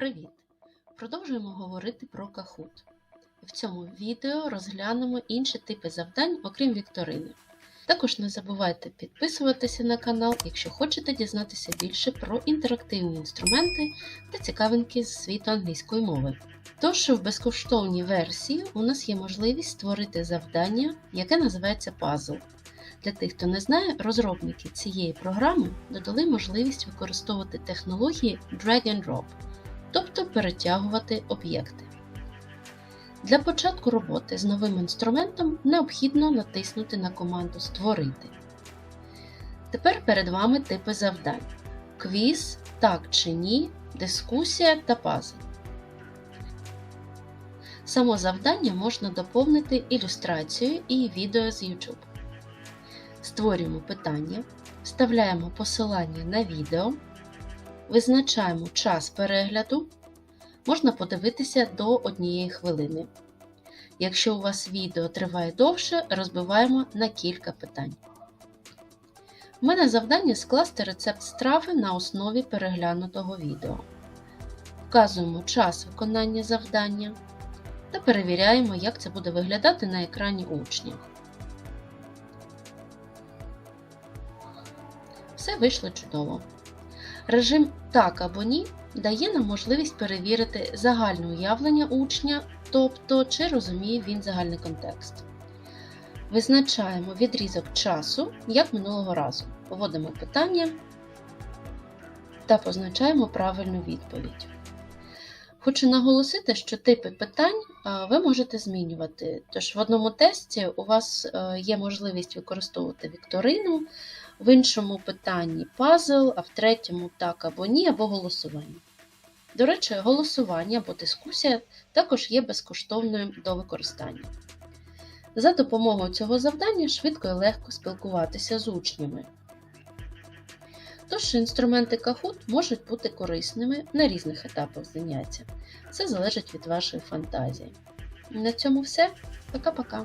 Привіт! Продовжуємо говорити про Kahoot. В цьому відео розглянемо інші типи завдань, окрім вікторини. Також не забувайте підписуватися на канал, якщо хочете дізнатися більше про інтерактивні інструменти та цікавинки з світу англійської мови. Тож в безкоштовній версії у нас є можливість створити завдання, яке називається пазл. Для тих, хто не знає, розробники цієї програми додали можливість використовувати технології drag and drop, тобто перетягувати об'єкти. Для початку роботи з новим інструментом необхідно натиснути на команду Створити. Тепер перед вами типи завдань: квіз, так чи ні, дискусія та пазл. Само завдання можна доповнити ілюстрацією і відео з YouTube. Створюємо питання, вставляємо посилання на відео, визначаємо час перегляду. Можна подивитися до однієї хвилини. Якщо у вас відео триває довше, розбиваємо на кілька питань. У мене завдання скласти рецепт страви на основі переглянутого відео. Вказуємо час виконання завдання та перевіряємо, як це буде виглядати на екрані учня. Все вийшло чудово. Режим так або ні дає нам можливість перевірити загальне уявлення учня, тобто чи розуміє він загальний контекст. Визначаємо відрізок часу, як минулого разу. Вводимо питання та позначаємо правильну відповідь. Хочу наголосити, що типи питань ви можете змінювати. Тож в одному тесті у вас є можливість використовувати вікторину, в іншому питанні пазл, а в третьому так або ні, або голосування. До речі, голосування або дискусія також є безкоштовною до використання. За допомогою цього завдання швидко і легко спілкуватися з учнями. Тож інструменти Kahoot можуть бути корисними на різних етапах заняття. Це залежить від вашої фантазії. На цьому все. Пока-пока!